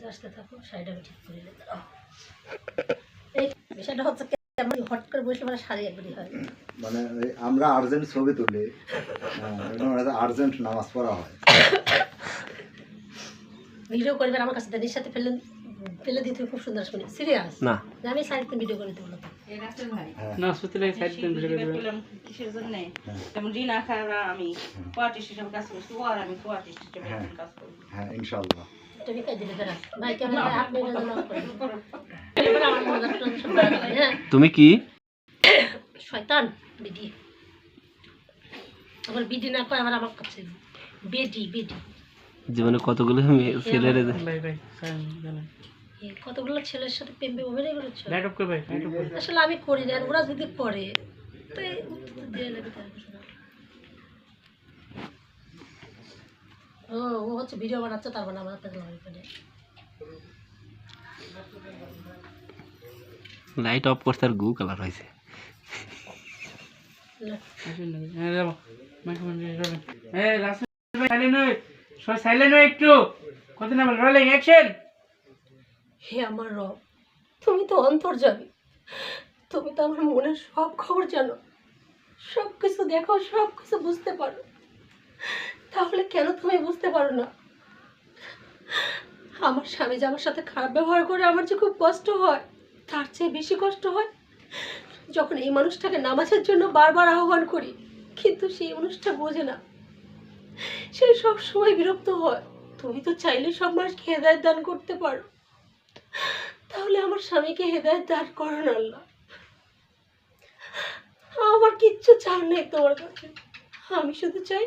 যে আসতে থাকো শাড়িটা আমি ঠিক করে নিতে এই বিষয়টা হচ্ছে কি, হট করে বসলে মানে শাড়ি একবারই হয়। মানে আমরা আর্জেন্ট ছবি তুলি আর্জেন্ট নামাজ পড়া হয়। ভিডিও করবেন আমার কাছে দাদির সাথে ফেলে ফেলে দিতে খুব সুন্দর শুনি সিরিয়াস না। আমি সাইডতে ভিডিও করে দেবো না হ্যাঁ সত্যি লাগে সাইড দিন ভিডিও করে দিবেন। কিসের জন্য? হ্যাঁ। রিনা খারা আমি কোয়ার্টিস্ট হিসেবে কাজ করছি ও আর আমি কোয়ার্টিস্ট হিসেবে হ্যাঁ। কাজ করি হ্যাঁ ইনশাল্লাহ তুমি কাজ দিলে ভাই আপনি কি? শয়তান বিডি আবার বিডি না আবার আমার কাছে বেডি বেডি জীবনে কতগুলো ছেলেরে কতগুলো ছেলের সাথে প্রেম অভিনয় করেছ আসলে আমি করি না ওরা যদি করে উত্তর দেওয়া তার কিছু না। ও ও হচ্ছে ভিডিও বানাচ্ছে তার মানে আমার করে। লাইট অফ করতে আর গু কালার হয়েছে। হ্যাঁ হয়ে হয়ে হে আমার রব তুমি তো অন্তর্জামী তুমি তো আমার মনের সব খবর জানো। সব কিছু দেখো সব কিছু বুঝতে পারো। তাহলে কেন তুমি বুঝতে পারো না? আমার স্বামী যে আমার সাথে খারাপ ব্যবহার করে আমার যে খুব কষ্ট হয়, তার চেয়ে বেশি কষ্ট হয়? যখন এই মানুষটাকে নামাজের জন্য বারবার আহ্বান করি, কিন্তু সেই মানুষটা বোঝে না। সে সব সময় বিরক্ত হয়। তুমি তো চাইলে সব মানুষকে হেদায়ত দান করতে পারো। তাহলে আমার স্বামীকে হেদায়ত দান করো না আল্লাহ। আমার কিচ্ছু চান নেই তোমার কাছে। আমি শুধু চাই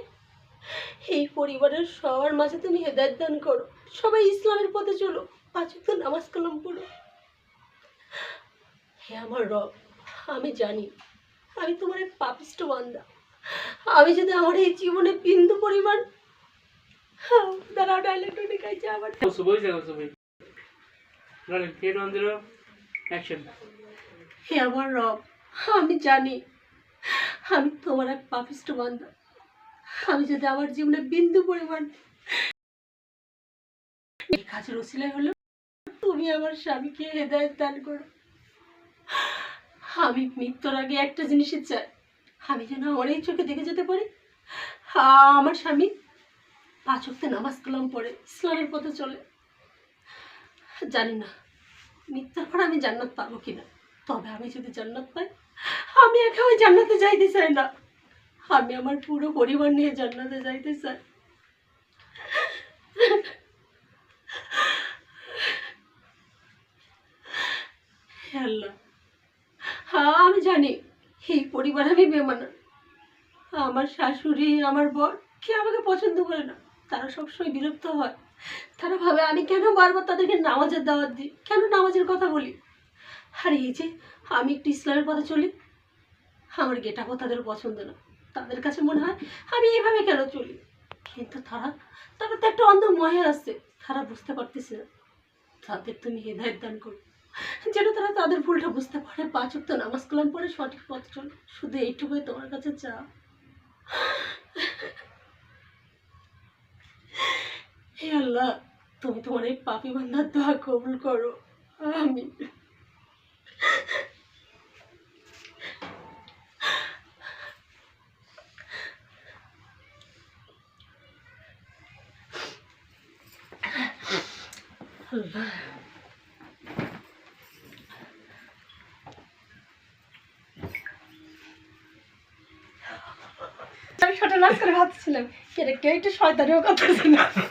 এই পরিবারের সবার মাঝে তুমি হেদায়ত দান করো। সবাই ইসলামের পথে চলো। পাঁচ ওয়াক্ত নামাজ কালাম পড়ো। হে আমার রব আমি জানি আমি তোমার এক পাপিষ্ট বান্দা। আমি যদি আমার এই জীবনে বিন্দু পরিমাণ দাঁড়াও ডায়লগটা দেখাইছে আমার সুবই যাও অ্যাকশন হে আমার রব আমি জানি আমি তোমার এক পাপিষ্ট বান্ধব আমি যদি আমার জীবনে বিন্দু পরিমাণ কাজের ওসিলাই হলো তুমি আমার স্বামীকে হেদায়ত দান করো। আমি মৃত্যুর আগে একটা জিনিসই চাই, আমি যেন এই চোখে দেখে যেতে পারি। আমার স্বামী পাঁচ ওয়াক্ত নামাজ কালাম পড়ে, ইসলামের পথে চলে। জানি না, মৃত্যুর পর আমি জান্নাত পাবো কিনা। তবে আমি যদি জান্নাত পাই, আমি একা ওই জান্নাতে যাইতে চাই না। আমি আমার পুরো পরিবার নিয়ে জান্নাতে যাইতে চাই। হ্যাঁ আমি জানি এই পরিবার আমি বেমানা। আমার শাশুড়ি, আমার বর কে আমাকে পছন্দ করে না, তারা সবসময় বিরক্ত হয়। তারা ভাবে আমি কেন বারবার তাদেরকে নামাজের দাওয়াত দিই, কেন নামাজের কথা বলি? আর এই যে, আমি একটু ইসলামের পথে চলি, আমার গেটাপও তাদের পছন্দ না। তাদের কাছে মনে হয়, আমি এইভাবে কেন চলি? কিন্তু তারা তারা তো একটা অন্ধ মহে আছে, তারা বুঝতে পারতেছে না। তাদের তুমি হেদায়ত দান করো। যেন তারা তাদের ভুলটা বুঝতে পারে। পাঁচ তো নামাজ কালাম পরে সঠিক পথ চল। শুধু এইটুকুই তোমার কাছে চা হে আল্লাহ, তুমি তোমার এই পাপি বান্ধার দোয়া কবুল করো। আমি আমি ছোট নাচ করে ভাবছিলাম কেটে কেউ একটু শয়তানিও কথা না।